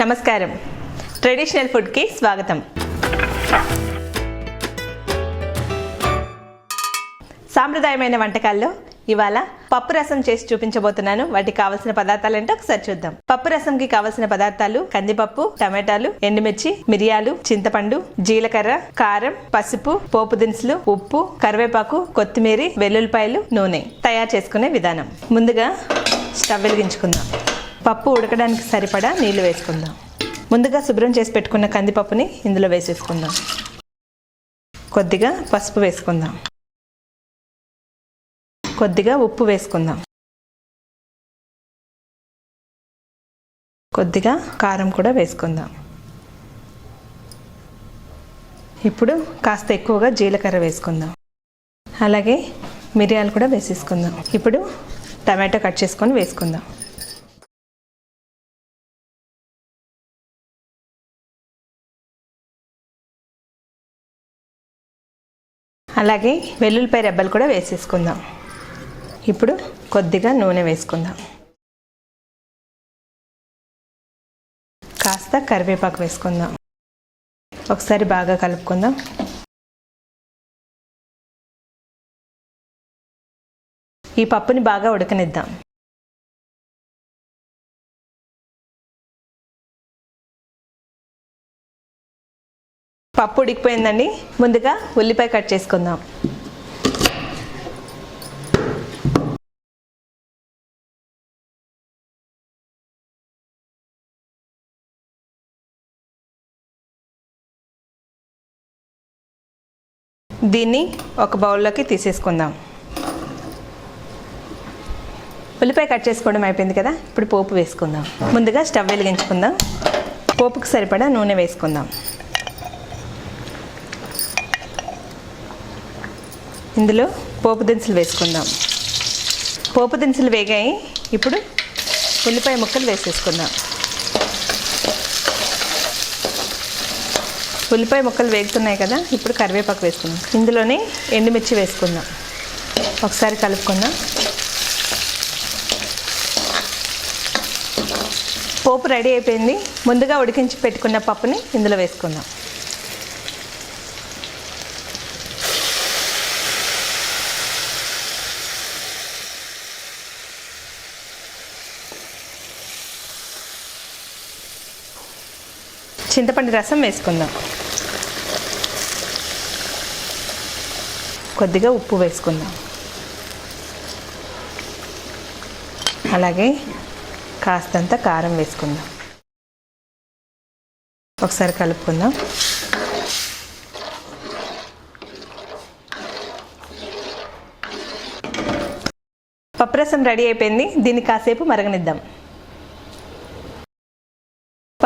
నమస్కారం. ట్రెడిషనల్ ఫుడ్కి స్వాగతం. సాంప్రదాయమైన వంటకాల్లో ఇవాళ పప్పు రసం చేసి చూపించబోతున్నాను. వాటికి కావలసిన పదార్థాలు ఏంటో ఒకసారి చూద్దాం. పప్పు రసంకి కావలసిన పదార్థాలు కందిపప్పు టమాటాలు ఎండుమిర్చి మిరియాలు చింతపండు జీలకర్ర కారం పసుపు పోపు దినుసులు ఉప్పు కరివేపాకు కొత్తిమీర వెల్లుల్లిపాయలు నూనె తయారు చేసుకునే విధానం. ముందుగా స్టవ్ వెలిగించుకుందాం. పప్పు ఉడకడానికి సరిపడా నీళ్ళు వేసుకుందాం. ముందుగా శుభ్రం చేసి పెట్టుకున్న కందిపప్పుని ఇందులో వేసేసుకుందాం. కొద్దిగా పసుపు వేసుకుందాం. కొద్దిగా ఉప్పు వేసుకుందాం. కొద్దిగా కారం కూడా వేసుకుందాం. ఇప్పుడు కాస్త ఎక్కువగా జీలకర్ర వేసుకుందాం. అలాగే మిరియాలు కూడా వేసేసుకుందాం. ఇప్పుడు టమాటో కట్ చేసుకొని వేసుకుందాం. అలాగే వెల్లుల్లిపాయ రెబ్బలు కూడా వేసేసుకుందాం. ఇప్పుడు కొద్దిగా నూనె వేసుకుందాం. కాస్త కరివేపాకు వేసుకుందాం. ఒకసారి బాగా కలుపుకుందాం. ఈ పప్పుని బాగా ఉడకనిద్దాం. పప్పు ఉడికిపోయిందండి. ముందుగా ఉల్లిపాయ కట్ చేసుకుందాం. దీన్ని ఒక బౌల్లోకి తీసేసుకుందాం. ఉల్లిపాయ కట్ చేసుకోవడం అయిపోయింది కదా ఇప్పుడు పోపు వేసుకుందాం. ముందుగా స్టవ్ వెలిగించుకుందాం. పోపుకు సరిపడా నూనె వేసుకుందాం. ఇందులో పోపు దినుసులు వేసుకుందాం. పోపు దినుసులు వేగాయి. ఇప్పుడు ఉల్లిపాయ ముక్కలు వేసేసుకుందాం. ఉల్లిపాయ ముక్కలు వేగుతున్నాయి కదా ఇప్పుడు కరివేపాకు వేసుకుందాం. ఇందులోనే ఎండుమిర్చి వేసుకుందాం. ఒకసారి కలుపుకుందాం. పోపు రెడీ అయిపోయింది. ముందుగా ఉడికించి పెట్టుకున్న పప్పుని ఇందులో వేసుకుందాం. చింతపండు రసం వేసుకుందాం. కొద్దిగా ఉప్పు వేసుకుందాం. అలాగే కాస్తంత కారం వేసుకుందాం. ఒకసారి కలుపుకుందాం. పప్పు రసం రెడీ అయిపోయింది. దీన్ని కాసేపు మరగనిద్దాం.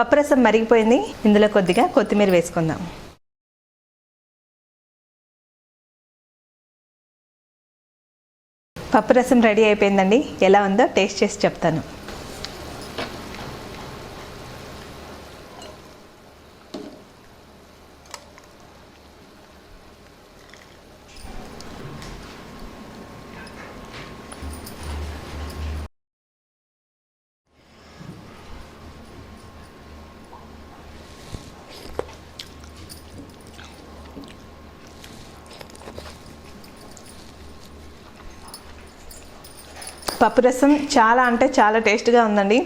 పప్పురసం మరిగిపోయింది. ఇందులో కొద్దిగా కొత్తిమీర వేసుకుందాం. పప్పురసం రెడీ అయిపోయిందండి. ఎలా ఉందో టేస్ట్ చేసి చెప్తాను. పప్పు రసం చాలా అంటే చాలా టేస్ట్గా ఉందండి.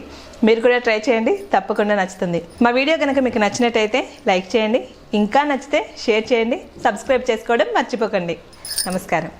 మీరు కూడా ట్రై చేయండి తప్పకుండా నచ్చుతుంది. మా వీడియో కనుక మీకు నచ్చినట్టయితే లైక్ చేయండి ఇంకా నచ్చితే షేర్ చేయండి సబ్స్క్రైబ్ చేసుకోవడం మర్చిపోకండి. నమస్కారం.